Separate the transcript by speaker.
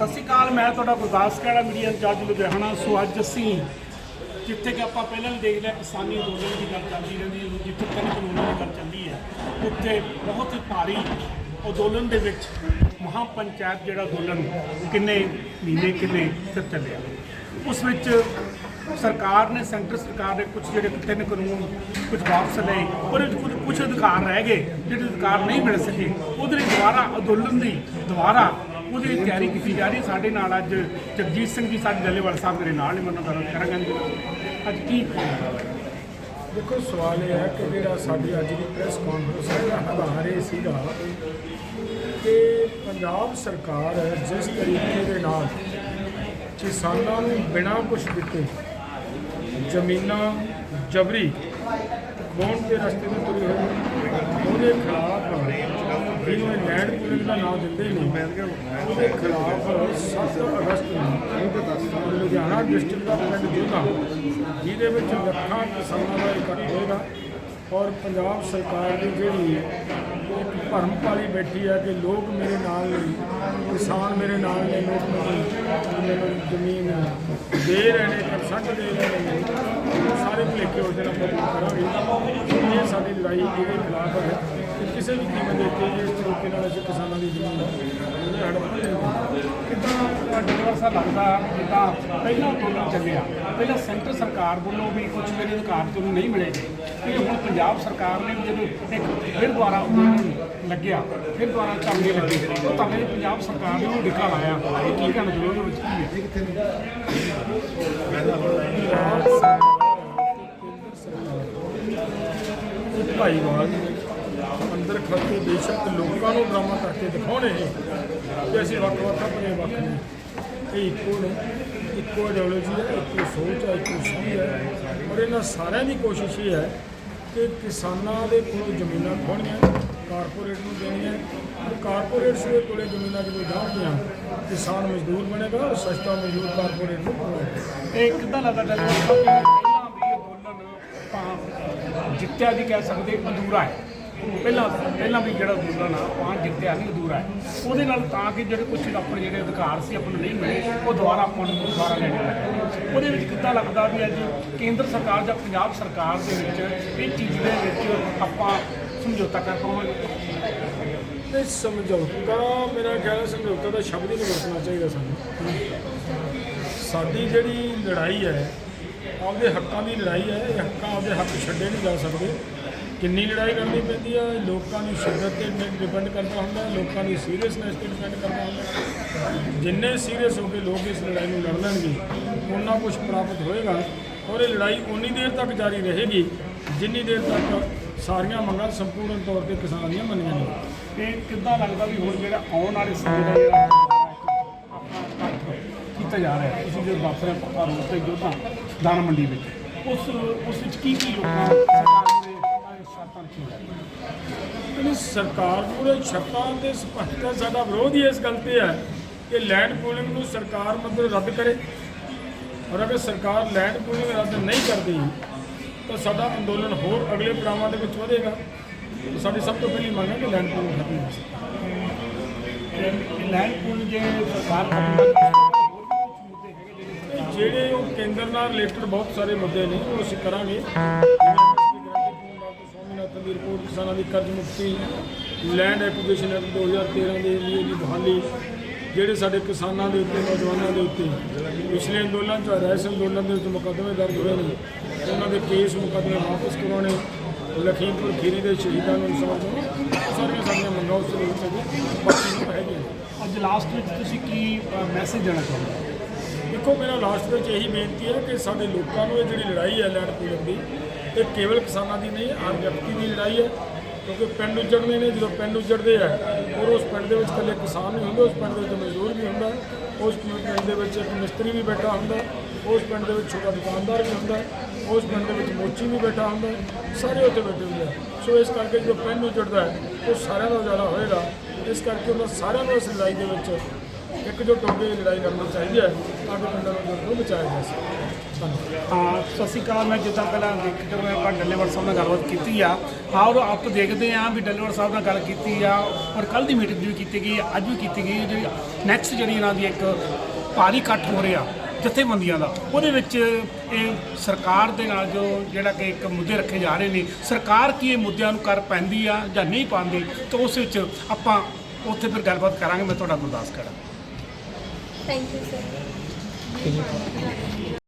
Speaker 1: ਸਤਿ ਸ਼੍ਰੀ ਅਕਾਲ, ਮੈਂ ਤੁਹਾਡਾ ਗੁਰਦਾਸ ਕਾੜਾ ਮੀਡੀਆ ਇੰਚਾਰਜ ਲੁਧਿਆਣਾ। ਸੋ ਅੱਜ ਅਸੀਂ ਜਿੱਥੇ ਕਿ ਆਪਾਂ ਪਹਿਲਾਂ ਵੀ ਦੇਖ ਲਿਆ, ਕਿਸਾਨੀ ਅੰਦੋਲਨ ਦੀ ਗੱਲ ਚੱਲਦੀ ਰਹਿੰਦੀ ਹੈ ਜਿੱਥੇ ਤਿੰਨ ਕਾਨੂੰਨਾਂ ਦੀ ਗੱਲ ਚੱਲਦੀ ਹੈ। ਉੱਥੇ ਬਹੁਤ ਹੀ ਭਾਰੀ ਅੰਦੋਲਨ ਦੇ ਵਿੱਚ ਮਹਾ ਪੰਚਾਇਤ ਜਿਹੜਾ ਅੰਦੋਲਨ ਕਿੰਨੇ ਮਹੀਨੇ, ਕਿੰਨੇ ਤੱਕ ਚੱਲਿਆ? ਉਸ ਵਿੱਚ ਸਰਕਾਰ ਨੇ, ਸੈਂਟਰ ਸਰਕਾਰ ਨੇ ਕੁਝ ਜਿਹੜੇ ਤਿੰਨ ਕਾਨੂੰਨ ਕੁਝ ਵਾਪਸ ਲਏ, ਉਹਦੇ ਵਿੱਚ ਕੁਝ ਕੁਝ ਅਧਿਕਾਰ ਰਹਿ ਗਏ, ਜਿਹੜੇ ਅਧਿਕਾਰ ਨਹੀਂ ਮਿਲ ਸਕੇ। ਉਹਦੇ ਲਈ ਦੁਬਾਰਾ ਅੰਦੋਲਨ ਦੀ ਦੁਬਾਰਾ ਉਹਦੀ ਤਿਆਰੀ ਕੀਤੀ ਜਾ ਰਹੀ ਹੈ। ਸਾਡੇ ਨਾਲ ਅੱਜ ਜਗਜੀਤ ਸਿੰਘ ਜੀ, ਸਾਡੇ ਡੱਲੇਵਾਲ ਸਾਹਿਬ ਮੇਰੇ ਨਾਲ ਨੇ ਮੈਨੂੰ ਗੱਲ ਕਰਾਂਗੇ ਜੀ ਅੱਜ ਕੀ
Speaker 2: ਦੇਖੋ, ਸਵਾਲ ਇਹ ਹੈ ਕਿ ਜਿਹੜਾ ਸਾਡੀ ਅੱਜ ਦੀ ਪ੍ਰੈਸ ਕਾਨਫਰੰਸ ਹੈ ਆਧਾਰ ਇਹ ਸੀਗਾ ਕਿ ਪੰਜਾਬ ਸਰਕਾਰ ਜਿਸ ਤਰੀਕੇ ਦੇ ਨਾਲ ਕਿਸਾਨਾਂ ਨੂੰ ਬਿਨਾਂ ਕੁਝ ਦਿੱਤੇ ਜ਼ਮੀਨਾਂ ਜਬਰੀ ਖੋਣ ਦੇ ਰਸਤੇ ਤੇ ਤੁਰੀ ਹੋਈ ਉਹਦੇ ਖਿਲਾਫ ਜਿਹਨੂੰ ਲੈਂਡ ਪੂਲਿੰਗ ਦਾ ਨਾਮ ਦਿੰਦੇ ਨੇ ਉਹਦੇ ਖਿਲਾਫ 7 ਅਗਸਤ ਨੂੰ ਲੁਧਿਆਣਾ ਡਿਸਟ੍ਰਿਕਟ ਦਾ ਪਿੰਡ ਜੋਧਾ ਜਿਹਦੇ ਵਿੱਚ ਲੱਖਾਂ ਕਿਸਾਨਾਂ ਦਾ ਇਕੱਠ ਹੋਏਗਾ ਔਰ ਪੰਜਾਬ ਸਰਕਾਰ ਦੀ ਜਿਹੜੀ ਇੱਕ ਭਰਮ ਪਾਲੀ ਬੈਠੀ ਹੈ ਕਿ ਲੋਕ ਮੇਰੇ ਨਾਲ ਨੇ ਕਿਸਾਨ ਮੇਰੇ ਨਾਲ ਨੇ ਲੋਕ ਮੈਨੂੰ ਮੈਨੂੰ ਜ਼ਮੀਨ ਦੇ ਰਹੇ ਨੇ ਪਰਸੈਂਟ ਦੇ ਰਹੇ ਨੇ ਸਾਰੇ ਭੁਲੇਖੇ ਉਸ ਦਿਨ ਆਪਾਂ ਕਰਾਂਗੇ। ਸਾਡੀ ਲੜਾਈ ਇਹਦੇ ਖਿਲਾਫ ਹੈ। ਕਿ ਕਿਸੇ ਵੀ ਕੀਮਤ ਦੇ ਉੱਤੇ ਇਸ ਤਰੀਕੇ ਨਾਲ ਅਸੀਂ ਕਿਸਾਨਾਂ ਦੀ ਜ਼ਮੀਨ ਉਹਦੇ ਹੜਪ।
Speaker 1: ਕਿੱਦਾਂ ਡੱਲੇਵਾਲ ਸਾਹਿਬ ਲੱਗਦਾ ਜਿੱਦਾਂ ਪਹਿਲਾਂ ਅੰਦੋਲਨ ਚੱਲਿਆ ਪਹਿਲਾਂ ਸੈਂਟਰ ਸਰਕਾਰ ਵੱਲੋਂ ਵੀ ਕੁਝ ਮੇਰੇ ਅਧਿਕਾਰ ਤੁਹਾਨੂੰ ਨਹੀਂ ਮਿਲੇ ਤੇ ਹੁਣ ਪੰਜਾਬ ਸਰਕਾਰ ਨੇ ਵੀ ਜਦੋਂ ਇੱਕ ਫਿਰ ਦੁਬਾਰਾ ਅੰਦੋਲਨ ਲੱਗਿਆ ਫਿਰ ਦੁਬਾਰਾ ਧਰਨੇ ਲੱਗੇ। ਉਹ ਧਰਨੇ ਪੰਜਾਬ ਸਰਕਾਰ ਨੇ ਉਹ ਡਿੱਕਾ ਲਾਇਆ। ਇਹ ਕੀ ਚਾਹੁੰਦੇ ਉਹਦੇ ਵਿੱਚ ਕੀ ਹੈ?
Speaker 2: ਇਹ ਭਾਈਵਾਲ ਅੰਦਰ ਖੜਕੇ ਬੇਸ਼ੱਕ ਲੋਕਾਂ ਨੂੰ ਡਰਾਮਾ ਕਰਕੇ ਦਿਖਾਉਣੇ ਕਿ ਅਸੀਂ ਵੱਖ ਵੱਖ ਆਪਣੇ ਵੱਖ ਨੇ। ਇਹ ਇੱਕੋ ਨੇ, ਇੱਕੋ ਆਈਡੀਓਲੋਜੀ ਹੈ, ਇੱਕੋ ਸੋਚ ਹੈ, ਇੱਕੋ ਸਮਝ ਹੈ। ਔਰ ਇਹਨਾਂ ਸਾਰਿਆਂ ਦੀ ਕੋਸ਼ਿਸ਼ ਇਹ ਹੈ ਕਿ ਕਿਸਾਨਾਂ ਦੇ ਕੋਲ ਜ਼ਮੀਨਾਂ ਖੋਣੀਆਂ ਕਾਰਪੋਰੇਟ ਨੂੰ ਦੇਣੀਆਂ। ਔਰ ਕਾਰਪੋਰੇਟਸ ਦੇ ਕੋਲੇ ਜ਼ਮੀਨਾਂ ਜਦੋਂ ਜਾਣਗੀਆਂ, ਕਿਸਾਨ ਮਜ਼ਦੂਰ ਬਣੇਗਾ ਔਰ ਸਸਤਾ ਮਜ਼ਦੂਰ ਕਾਰਪੋਰੇਟ ਨੂੰ ਪਾਵੇਗਾ
Speaker 1: ਇਹ ਕਿੱਦਾਂ ਆਪਾਂ ਜਿੱਤਿਆ ਵੀ ਕਹਿ ਸਕਦੇ ਅਧੂਰਾ ਹੈ। ਪਹਿਲਾਂ ਪਹਿਲਾਂ ਵੀ ਜਿਹੜਾ ਅੰਦੋਲਨ ਆ ਆਪਾਂ ਜਿੱਤਿਆ ਨਹੀਂ ਅਧੂਰਾ ਹੈ। ਉਹਦੇ ਨਾਲ ਤਾਂ ਕਿ ਜਿਹੜੇ ਕੁਝ ਆਪਣੇ ਜਿਹੜੇ ਅਧਿਕਾਰ ਸੀ ਆਪਾਂ ਨੂੰ ਨਹੀਂ ਮਿਲੇ, ਉਹ ਦੁਬਾਰਾ ਆਪਾਂ ਨੂੰ ਦੁਬਾਰਾ ਲੈਣੇ ਪਏ ਉਹਦੇ ਵਿੱਚ ਕਿੱਦਾਂ ਲੱਗਦਾ ਵੀ ਅੱਜ ਕੇਂਦਰ ਸਰਕਾਰ ਜਾਂ ਪੰਜਾਬ ਸਰਕਾਰ ਦੇ ਵਿੱਚ, ਇਹ ਚੀਜ਼ ਦੇ ਵਿੱਚ ਆਪਾਂ ਸਮਝੌਤਾ ਕਰ ਪਾਵਾਂਗੇ?
Speaker 2: ਨਹੀਂ, ਸਮਝੌਤਾ, ਮੇਰਾ ਖਿਆਲ ਸਮਝੌਤਾ ਦਾ ਸ਼ਬਦ ਹੀ ਨਹੀਂ ਵਰਤਣਾ ਚਾਹੀਦਾ ਸਾਨੂੰ। ਸਾਡੀ ਜਿਹੜੀ ਲੜਾਈ ਹੈ ਆਪਦੇ ਹੱਕਾਂ ਦੀ ਲੜਾਈ ਹੈ, ਇਹ ਹੱਕਾਂ ਆਪਦੇ ਹੱਕ ਛੱਡੇ ਨਹੀਂ ਜਾ ਸਕਦੇ। ਕਿੰਨੀ ਲੜਾਈ ਲੜਨੀ ਪੈਂਦੀ ਹੈ, ਲੋਕਾਂ ਦੀ ਸ਼ਿੱਦਤ ਤੇ ਡਿਪੈਂਡ ਕਰਦਾ ਹੁੰਦਾ ਲੋਕਾਂ ਦੀ ਸੀਰੀਅਸਨੈਸ ਤੇ ਡਿਪੈਂਡ ਕਰਦਾ ਹੁੰਦਾ ਜਿੰਨੇ ਸੀਰੀਅਸ ਹੋ ਕੇ ਲੋਕ ਇਸ ਲੜਾਈ ਨੂੰ ਲੜ ਲੈਣਗੇ ਉਹਨਾਂ ਕੁਝ ਪ੍ਰਾਪਤ ਹੋਏਗਾ ਔਰ ਇਹ ਲੜਾਈ ਉਨੀ ਦੇਰ ਤੱਕ ਜਾਰੀ ਰਹੇਗੀ ਜਿੰਨੀ ਦੇਰ ਤੱਕ ਸਾਰੀਆਂ ਮੰਗਾਂ ਸੰਪੂਰਨ ਤੌਰ ਤੇ ਕਿਸਾਨ ਦੀਆਂ ਮੰਨੀਆਂ ਨੇ
Speaker 1: ਤੇ ਕਿੱਦਾਂ ਲੱਗਦਾ ਵੀ ਹੁਣ ਜਿਹੜਾ ਆਉਣ ਵਾਲੇ ਸਮੇਂ ਦਾ ਜਿਹੜਾ ਜਾ ਰਿਹਾ ਹੈ। ਤੁਸੀਂ ਜਦੋਂ ਦੱਸ ਰਹੇ ਰੋਡ ਤੇ ਜੋਧਾ ਦਾਣਾ ਮੰਡੀ ਵਿੱਚ। ਉਸ ਉਸ ਵਿੱਚ ਕੀ ਕੀ ਲੋਕਾਂ ਦੇ
Speaker 2: ਨਹੀਂ ਸਰਕਾਰ ਪੂਰੇ ਸ਼ਰਤਾਂ ਤੇ ਸਪਸ਼ਟ ਸਾਡਾ ਵਿਰੋਧ ਹੀ ਇਸ ਗੱਲ ਤੇ ਹੈ ਕਿ ਲੈਂਡ ਪੂਲਿੰਗ ਨੂੰ ਸਰਕਾਰ ਮਤਲਬ ਰੱਦ ਕਰੇ। ਔਰ ਅਗਰ ਸਰਕਾਰ ਲੈਂਡ ਪੂਲਿੰਗ ਰੱਦ ਨਹੀਂ ਕਰਦੀ ਤਾਂ ਸਾਡਾ ਅੰਦੋਲਨ ਹੋਰ ਅਗਲੇ ਪੜਾਵਾਂ ਦੇ ਵਿੱਚ ਵਧੇਗਾ। ਸਾਡੀ ਸਭ ਤੋਂ ਪਹਿਲੀ ਮੰਗ ਹੈ ਕਿ ਲੈਂਡ ਪੂਲਿੰਗ ਖਤਮ ਹੋ ਸਕੇ।
Speaker 1: ਲੈਂਡ ਪੂਲ ਜੇ ਸਰਕਾਰ ਖਤਮ ਕਰ ਹੋਰ ਵੀ ਕੁਝ ਮੁੱਦੇ ਹੈਗੇ ਜਿਹੜੇ
Speaker 2: ਤੇ ਜਿਹੜੇ ਉਹ ਕੇਂਦਰ ਨਾਲ ਰਿਲੇਟਡ ਬਹੁਤ ਸਾਰੇ ਮੁੱਦੇ ਨੇ, ਉਹ ਅਸੀਂ ਕਰਾਂਗੇ। ਜਿਵੇਂ ਸਵਾਮੀਨਾਥਨ ਦੀ ਰਿਪੋਰਟ ਕਿਸਾਨਾਂ ਦੀ ਕਰਜ਼ ਮੁਕਤੀ ਲੈਂਡ ਐਕੁਜੀਸ਼ਨ ਐਕਟ 2013 ਦੇ ਲਈ ਦੀ ਬਹਾਲੀ, ਜਿਹੜੇ ਸਾਡੇ ਕਿਸਾਨਾਂ ਦੇ ਉੱਤੇ, ਨੌਜਵਾਨਾਂ ਦੇ ਉੱਤੇ, ਪਿਛਲੇ ਅੰਦੋਲਨ ਚ ਰੈਸ ਅੰਦੋਲਨ ਦੇ ਵਿੱਚ ਮੁਕੱਦਮੇ ਦਰਜ ਹੋਏ ਨੇ। ਉਹਨਾਂ ਦੇ ਕੇਸ ਮੁਕੱਦਮੇ ਵਾਪਸ ਕਰਵਾਉਣੇ, ਲਖੀਮਪੁਰ ਖੀਰੀ ਦੇ ਸ਼ਹੀਦਾਂ ਨੂੰ ਇਨਸਾਫ ਦੇਣਾ ਸਾਰੀਆਂ ਸਾਡੀਆਂ ਮੰਗਾਂ ਉਸ ਦੇ ਵਿੱਚ ਹੈਗੀਆਂ। ਹੈਗੀਆਂ
Speaker 1: ਅੱਜ ਲਾਸਟ ਵਿੱਚ ਤੁਸੀਂ ਕੀ ਮੈਸੇਜ ਦੇਣਾ ਚਾਹੁੰਦੇ ਹੋ
Speaker 2: ਦੇਖੋ, ਮੇਰਾ ਲਾਸਟ ਵਿੱਚ ਇਹੀ ਬੇਨਤੀ ਹੈ ਕਿ ਸਾਡੇ ਲੋਕਾਂ ਨੂੰ ਇਹ ਜਿਹੜੀ ਲੜਾਈ ਹੈ ਲੈਂਡ ਪੂਲਿੰਗ ਦੀ, ਇਹ ਕੇਵਲ ਕਿਸਾਨਾਂ ਦੀ ਨਹੀਂ ਹਰ ਵਿਅਕਤੀ ਦੀ ਲੜਾਈ ਹੈ। ਕਿਉਂਕਿ ਪਿੰਡ ਉਜੜਨੇ ਨੇ, ਜਦੋਂ ਪਿੰਡ ਉਜੜਦੇ ਆ ਔਰ ਉਸ ਪਿੰਡ ਦੇ ਵਿੱਚ ਇਕੱਲੇ ਕਿਸਾਨ ਨਹੀਂ ਹੁੰਦੇ, ਉਸ ਪਿੰਡ ਦੇ ਵਿੱਚ ਮਜ਼ਦੂਰ ਵੀ ਹੁੰਦਾ, ਉਸ ਪਿੰਡ ਦੇ ਵਿੱਚ ਇੱਕ ਮਿਸਤਰੀ ਵੀ ਬੈਠਾ ਹੁੰਦਾ, ਉਸ ਪਿੰਡ ਦੇ ਵਿੱਚ ਛੋਟਾ ਦੁਕਾਨਦਾਰ ਵੀ ਹੁੰਦਾ, ਉਸ ਪਿੰਡ ਦੇ ਵਿੱਚ ਮੋਚੀ ਵੀ ਬੈਠਾ ਹੁੰਦਾ, ਸਾਰੇ ਉੱਥੇ ਬੈਠੇ ਹੁੰਦੇ ਆ। ਸੋ ਇਸ ਕਰਕੇ ਜੋ ਪਿੰਡ ਉਜੜਦਾ ਹੈ, ਉਹ ਸਾਰਿਆਂ ਦਾ ਉਜਾਲਾ ਹੋਏਗਾ। ਇਸ ਕਰਕੇ ਉਹਨਾਂ ਸਾਰਿਆਂ ਨੂੰ ਇਸ ਲੜਾਈ ਦੇ ਵਿੱਚ ਇੱਕ ਜੋ ਕੇ ਲੜਾਈ ਲੜਨੀ ਚਾਹੀਦੀ ਹੈ ਤਾਂ ਕਿ ਪਿੰਡਾਂ ਨੂੰ ਜੁੜ ਬਚਾਇਆ ਜਾ ਸਕੇ
Speaker 1: ਹਾਂ। ਸਤਿ ਸ਼੍ਰੀ ਅਕਾਲ। ਮੈਂ ਜਿੱਦਾਂ ਪਹਿਲਾਂ ਦੇਖ ਜਦੋਂ ਮੈਂ ਆਪਾਂ ਡੱਲੇਵਾਲ ਸਾਹਿਬ ਨਾਲ ਗੱਲਬਾਤ ਕੀਤੀ ਆ, ਹਾਂ ਔਰ ਆਪ ਦੇਖਦੇ ਆ ਵੀ ਡੱਲੇਵਾਲ ਸਾਹਿਬ ਨਾਲ ਗੱਲ ਕੀਤੀ ਆ, ਔਰ ਕੱਲ ਦੀ ਮੀਟਿੰਗ ਵੀ ਕੀਤੀ ਗਈ, ਅੱਜ ਵੀ ਕੀਤੀ ਗਈ, ਜਿਹੜੀ ਨੈਕਸਟ ਜਿਹੜੀ ਇਹਨਾਂ ਦੀ ਇੱਕ ਭਾਰੀ ਇਕੱਠ ਹੋ ਰਿਹਾ ਜਥੇਬੰਦੀਆਂ ਦਾ, ਉਹਦੇ ਵਿੱਚ ਇਹ ਸਰਕਾਰ ਦੇ ਨਾਲ ਜੋ ਜਿਹੜਾ ਕਿ ਇੱਕ ਮੁੱਦੇ ਰੱਖੇ ਜਾ ਰਹੇ ਨੇ, ਸਰਕਾਰ ਕੀ ਇਹ ਮੁੱਦਿਆਂ ਨੂੰ ਕਰ ਪੈਂਦੀ ਆ ਜਾਂ ਨਹੀਂ ਪਾਉਂਦੀ, ਤਾਂ ਉਸ ਵਿੱਚ ਆਪਾਂ ਉੱਥੇ ਫਿਰ ਗੱਲਬਾਤ ਕਰਾਂਗੇ, ਮੈਂ ਤੁਹਾਡਾ ਗੁਰਦਾਸ ਕਰਾਂ।
Speaker 3: Thank you, sir.